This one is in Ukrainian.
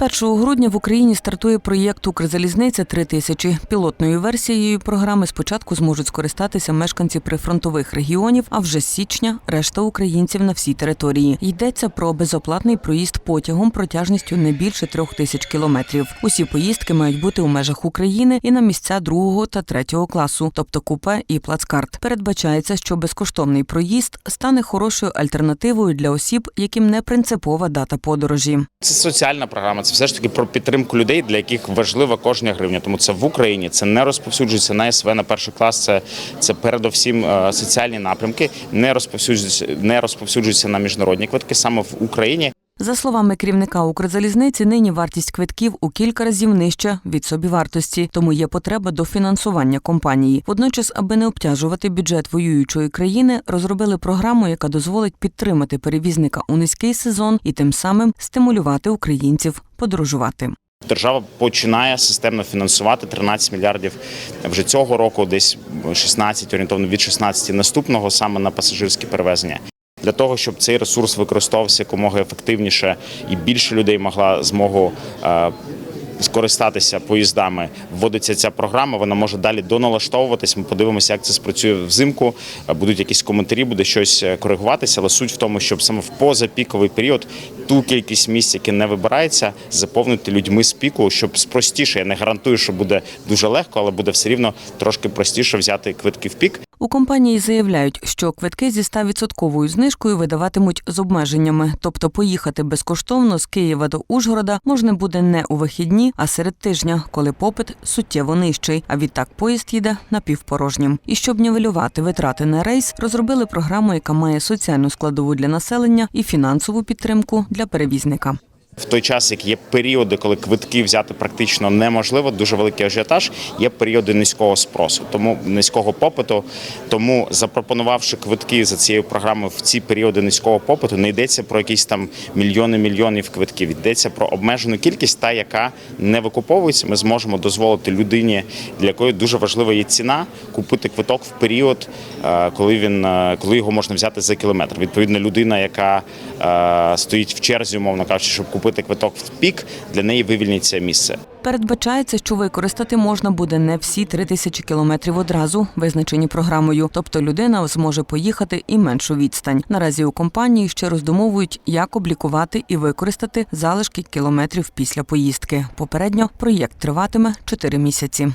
1 грудня в Україні стартує проєкт Укрзалізниця 3000 Пілотною версією програми спочатку зможуть скористатися мешканці прифронтових регіонів, а вже з січня решта українців на всій території. Йдеться про безоплатний проїзд потягом протяжністю не більше трьох тисяч кілометрів. Усі поїздки мають бути у межах України і на місця другого та третього класу, тобто купе і плацкарт. Передбачається, що безкоштовний проїзд стане хорошою альтернативою для осіб, яким не принципова дата подорожі. Це соціальна програма, це все ж таки про підтримку людей, для яких важлива кожна гривня. Тому це в Україні, це не розповсюджується на СВ, на перший клас. Це, це передовсім е, соціальні напрямки, не розповсюджується, не розповсюджується на міжнародні квитки саме в Україні. За словами керівника Укрзалізниці, нині вартість квитків у кілька разів нижча від собівартості, тому є потреба до фінансування компанії. Водночас, аби не обтяжувати бюджет воюючої країни, розробили програму, яка дозволить підтримати перевізника у низький сезон і тим самим стимулювати українців подорожувати. Держава починає системно фінансувати 13 мільярдів вже цього року, десь 16, орієнтовно від 16 наступного саме на пасажирські перевезення. Для того щоб цей ресурс використовувався якомога ефективніше і більше людей могла змогу е, скористатися поїздами, вводиться ця програма. Вона може далі доналаштовуватись. Ми подивимося, як це спрацює взимку. Е, Будуть якісь коментарі, буде щось е, коригуватися. Але суть в тому, щоб саме в позапіковий період ту кількість місць, які не вибирається, заповнити людьми з піку, щоб спростіше. Я не гарантую, що буде дуже легко, але буде все рівно трошки простіше взяти квитки в пік. У компанії заявляють, що квитки зі 100% знижкою видаватимуть з обмеженнями, тобто поїхати безкоштовно з Києва до Ужгорода можна буде не у вихідні, а серед тижня, коли попит суттєво нижчий. А відтак поїзд їде напівпорожнім. І щоб нівелювати витрати на рейс, розробили програму, яка має соціальну складову для населення і фінансову підтримку для перевізника. В той час, як є періоди, коли квитки взяти практично неможливо, дуже великий ажіотаж, є періоди низького спросу, тому низького попиту. Тому запропонувавши квитки за цією програмою в ці періоди низького попиту, не йдеться про якісь там мільйони мільйонів квитків. Йдеться про обмежену кількість, та яка не викуповується. Ми зможемо дозволити людині, для якої дуже важлива є ціна, купити квиток в період, е, коли він е, коли його можна взяти за кілометр. Відповідно, людина, яка е, стоїть в черзі, умовно кажучи, щоб купити квиток в пік, для неї вивільниться місце. Передбачається, що використати можна буде не всі три тисячі кілометрів одразу, визначені програмою. Тобто людина зможе поїхати і меншу відстань. Наразі у компанії ще роздумовують, як облікувати і використати залишки кілометрів після поїздки. Попередньо проєкт триватиме чотири місяці.